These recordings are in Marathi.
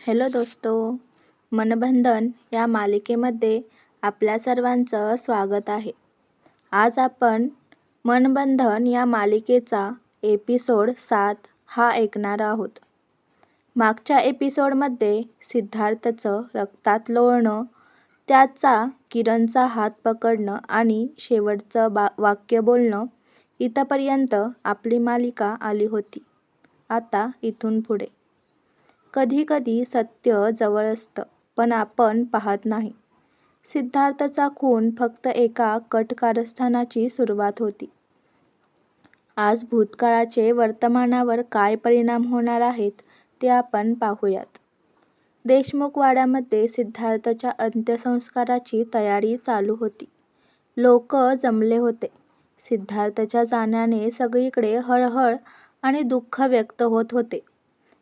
हॅलो दोस्तो मनबंधन या मालिकेमध्ये आपल्या सर्वांचं स्वागत आहे. आज आपण मनबंधन या मालिकेचा एपिसोड सात हा ऐकणार आहोत. मागच्या एपिसोडमध्ये सिद्धार्थचं रक्तात लोळणं त्याचा किरणचा हात पकडणं आणि शेवटचं बा वाक्य बोलणं इथंपर्यंत आपली मालिका आली होती. आता इथून पुढे. कधीकधी सत्य जवळ असतं पण आपण पाहत नाही. सिद्धार्थचा खून फक्त एका कट कारस्थानाची सुरुवात होती. आज भूतकाळाचे वर्तमानावर काय परिणाम होणार आहेत ते आपण पाहूयात. देशमुख वाड्यामध्ये सिद्धार्थच्या अंत्यसंस्काराची तयारी चालू होती. लोक जमले होते. सिद्धार्थच्या जाण्याने सगळीकडे हळहळ आणि दुःख व्यक्त होत होते.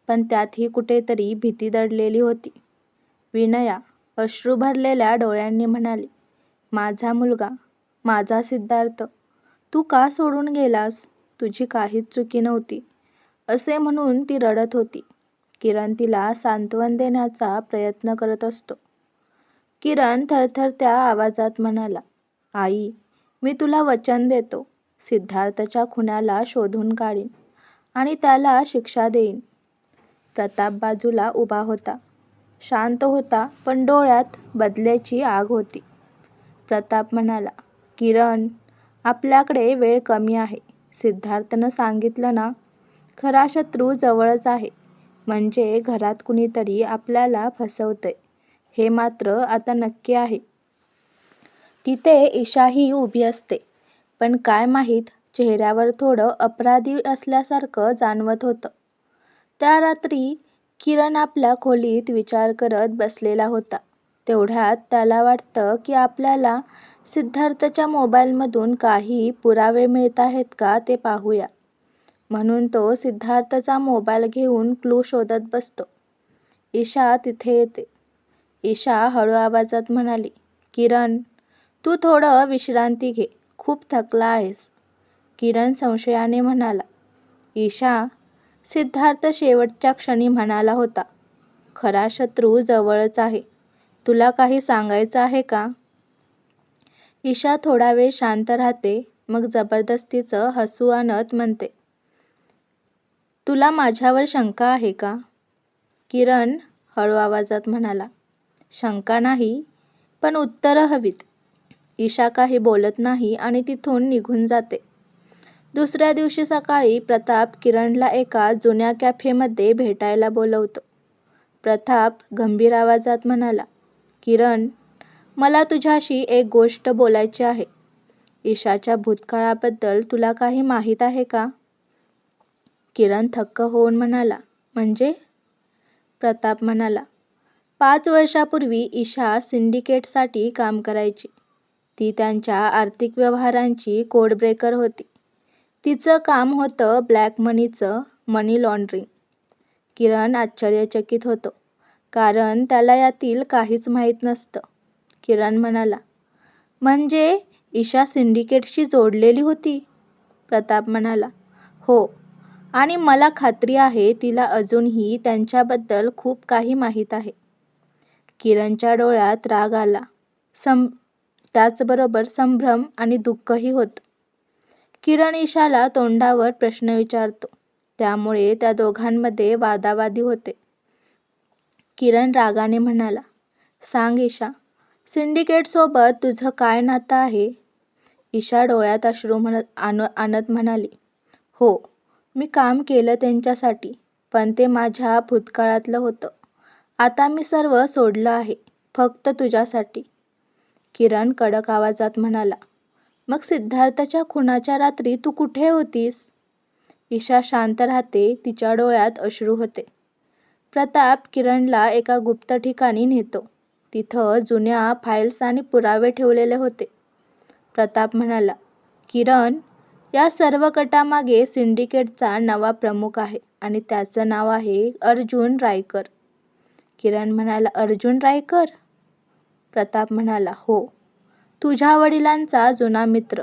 पण त्यातही कुठेतरी भीती दडलेली होती. विनया अश्रू भरलेल्या डोळ्यांनी म्हणाली माझा मुलगा माझा सिद्धार्थ तू का सोडून गेलास? तुझी काहीच चुकी नव्हती. असे म्हणून ती रडत होती. किरण तिला सांत्वन देण्याचा प्रयत्न करत असतो. किरण थरथरत्या आवाजात म्हणाला आई मी तुला वचन देतो. सिद्धार्थच्या खुन्याला शोधून काढीन आणि त्याला शिक्षा देईन. प्रताप बाजूला उभा होता. शांत होता पण डोळ्यात बदल्याची आग होती. प्रताप म्हणाला किरण आपल्याकडे वेळ कमी आहे. सिद्धार्थनं सांगितलं ना खरा शत्रू जवळच आहे. म्हणजे घरात कुणीतरी आपल्याला फसवतंय. हे मात्र आता नक्की आहे. तिथे ईशाही उभी असते. पण काय माहीत चेहऱ्यावर थोडं अपराधी असल्यासारखं जाणवत होतं. त्या रात्री किरण आपल्या खोलीत विचार करत बसलेला होता. तेवढ्यात त्याला वाटतं की आपल्याला सिद्धार्थच्या मोबाईलमधून काही पुरावे मिळत आहेत का ते पाहूया. म्हणून तो सिद्धार्थचा मोबाईल घेऊन क्लू शोधत बसतो. ईशा तिथे येते. ईशा हळू आवाजात म्हणाली किरण तू थोडं विश्रांती घे. खूप थकला आहेस. किरण संशयाने म्हणाला ईशा सिद्धार्थ शेवटच्या क्षणी म्हणाला होता खरा शत्रू जवळच आहे. तुला काही सांगायचं आहे का? ईशा थोडा वेळ शांत राहते मग जबरदस्तीचं हसू आणत म्हणते तुला माझ्यावर शंका आहे का? किरण हळू आवाजात म्हणाला शंका नाही पण उत्तरं हवीत. ईशा काही बोलत नाही आणि तिथून निघून जाते. दुसऱ्या दिवशी सकाळी प्रताप किरणला एका जुन्या कॅफेमध्ये भेटायला बोलवतो. प्रताप गंभीर आवाजात म्हणाला किरण मला तुझ्याशी एक गोष्ट बोलायची आहे. ईशाच्या भूतकाळाबद्दल तुला काही माहीत आहे का? किरण थक्क होऊन म्हणाला म्हणजे? प्रताप म्हणाला पाच वर्षापूर्वी ईशा सिंडिकेटसाठी काम करायची. ती त्यांच्या आर्थिक व्यवहारांची कोडब्रेकर होती. तिचं काम होतं ब्लॅक मनीचं मनी लॉन्ड्रिंग. किरण आश्चर्यचकित होतो कारण त्याला यातील काहीच माहीत नसतं. किरण म्हणाला म्हणजे ईशा सिंडिकेटशी जोडलेली होती? प्रताप म्हणाला हो आणि मला खात्री आहे तिला अजूनही त्यांच्याबद्दल खूप काही माहीत आहे. किरणच्या डोळ्यात राग आला. सं त्याचबरोबर संभ्रम आणि दुःखही होतं. किरण ईशाला तोंडावर प्रश्न विचारतो. त्यामुळे त्या दोघांमध्ये वादावादी होते. किरण रागाने म्हणाला सांग ईशा सिंडिकेटसोबत तुझं काय नातं आहे? ईशा डोळ्यात अश्रू म्हणत आण आणत म्हणाली हो मी काम केलं त्यांच्यासाठी पण ते माझ्या भूतकाळातलं होतं. आता मी सर्व सोडलं आहे फक्त तुझ्यासाठी. किरण कडक आवाजात म्हणाला मग सिद्धार्थच्या खुनाच्या रात्री तू कुठे होतीस? ईशा शांत राहते तिच्या डोळ्यात अश्रू होते. प्रताप किरणला एका गुप्त ठिकाणी नेतो. तिथं जुन्या फाईल्स आणि पुरावे ठेवलेले होते. प्रताप म्हणाला किरण या सर्व कटामागे सिंडिकेटचा नवा प्रमुख आहे आणि त्याचं नाव आहे अर्जुन रायकर. किरण म्हणाला अर्जुन रायकर? प्रताप म्हणाला हो. तुझ्या वडिलांचा जुना मित्र.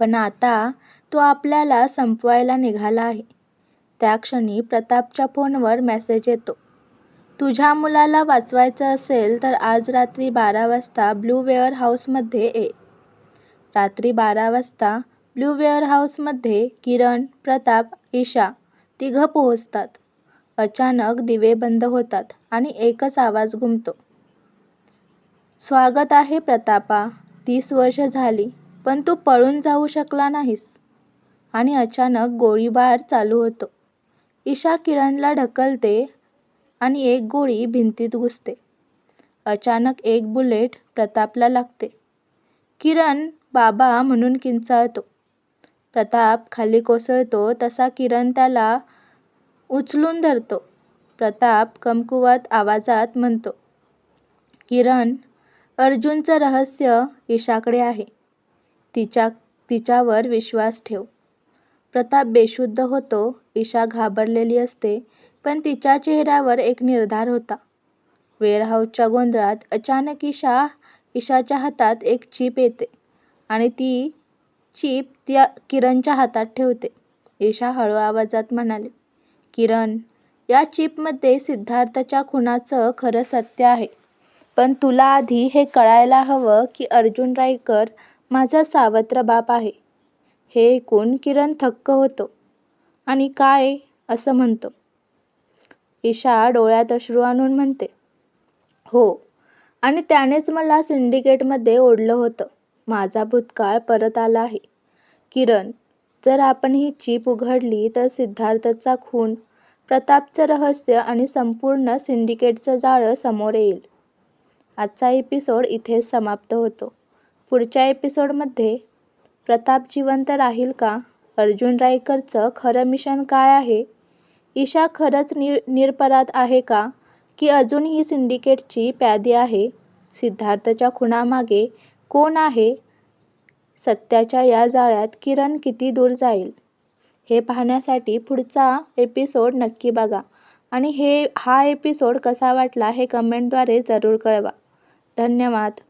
पण आता तो आपल्याला संपवायला निघाला आहे. त्या क्षणी प्रतापच्या फोनवर मेसेज येतो. तुझ्या मुलाला वाचवायचं असेल तर आज रात्री बारा वाजता ब्लू वेअर हाऊसमध्ये ये. रात्री बारा वाजता ब्लू वेअर हाऊसमध्ये किरण प्रताप ईशा तिघं पोहोचतात. अचानक दिवे बंद होतात आणि एकच आवाज घुमतो. स्वागत आहे प्रतापा. तीस वर्ष झाली पण तू पळून जाऊ शकला नाहीस. आणि अचानक गोळीबार चालू होतो. ईशा किरणला ढकलते आणि एक गोळी भिंतीत घुसते. अचानक एक बुलेट प्रतापला लागते. किरण बाबा म्हणून किंचाळतो. प्रताप खाली कोसळतो तसा किरण त्याला उचलून धरतो. प्रताप कमकुवत आवाजात म्हणतो किरण अर्जुनचं रहस्य ईशाकडे आहे. तिच्या तिच्यावर विश्वास ठेव. प्रताप बेशुद्ध होतो ईशा घाबरलेली असते पण तिच्या चेहऱ्यावर एक निर्धार होता. वेअरहाऊसच्या गोंधळात अचानक ईशा ईशाच्या हातात एक चीप येते आणि ती चीप त्या किरणच्या हातात ठेवते. ईशा हळू आवाजात म्हणाली किरण या चिपमध्ये सिद्धार्थच्या खुनाचं खरं सत्य आहे. पण तुला आधी हे कळायला हवं की अर्जुन रायकर माझा सावत्र बाप आहे. हे ऐकून किरण थक्क होतो. आणि काय असं म्हणतो? ईशा डोळ्यात अश्रू आणून म्हणते हो. आणि त्यानेच मला सिंडिकेटमध्ये ओढलं होतं. माझा भूतकाळ परत आला आहे. किरण जर आपण ही चीप उघडली तर सिद्धार्थचा खून प्रतापचं रहस्य आणि संपूर्ण सिंडिकेटचं जाळं समोर येईल. आजचा एपिसोड इथेच समाप्त होतो. पुढच्या एपिसोडमध्ये प्रताप जिवंत राहील का? अर्जुन रायकरचं खरं मिशन काय आहे? ईशा खरंच नि निरपराध आहे का? की अजून ही सिंडिकेटची प्यादी आहे? सिद्धार्थच्या खुणामागे कोण आहे? सत्याच्या या जाळ्यात किरण किती दूर जाईल? हे पाहण्यासाठी पुढचा एपिसोड नक्की बघा. आणि हे हा एपिसोड कसा वाटला हे कमेंटद्वारे जरूर कळवा. धन्यवाद.